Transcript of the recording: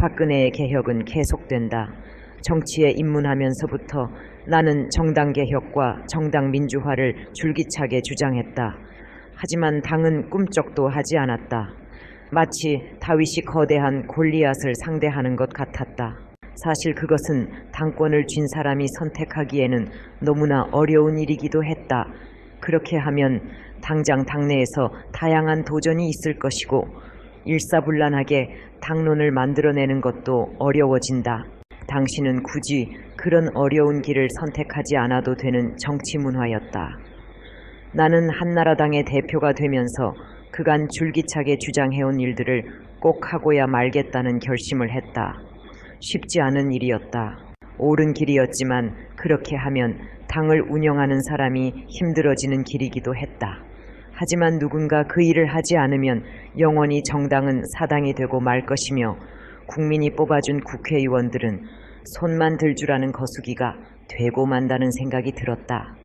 박근혜의 개혁은 계속된다. 정치에 입문하면서부터 나는 정당 개혁과 정당 민주화를 줄기차게 주장했다. 하지만 당은 꿈쩍도 하지 않았다. 마치 다윗이 거대한 골리앗을 상대하는 것 같았다. 사실 그것은 당권을 쥔 사람이 선택하기에는 너무나 어려운 일이기도 했다. 그렇게 하면 당장 당내에서 다양한 도전이 있을 것이고 일사불란하게 당론을 만들어내는 것도 어려워진다. 당신은 굳이 그런 어려운 길을 선택하지 않아도 되는 정치 문화였다. 나는 한나라당의 대표가 되면서 그간 줄기차게 주장해온 일들을 꼭 하고야 말겠다는 결심을 했다. 쉽지 않은 일이었다. 옳은 길이었지만 그렇게 하면 당을 운영하는 사람이 힘들어지는 길이기도 했다. 하지만 누군가 그 일을 하지 않으면 영원히 정당은 사당이 되고 말 것이며 국민이 뽑아준 국회의원들은 손만 들 줄 아는 거수기가 되고 만다는 생각이 들었다.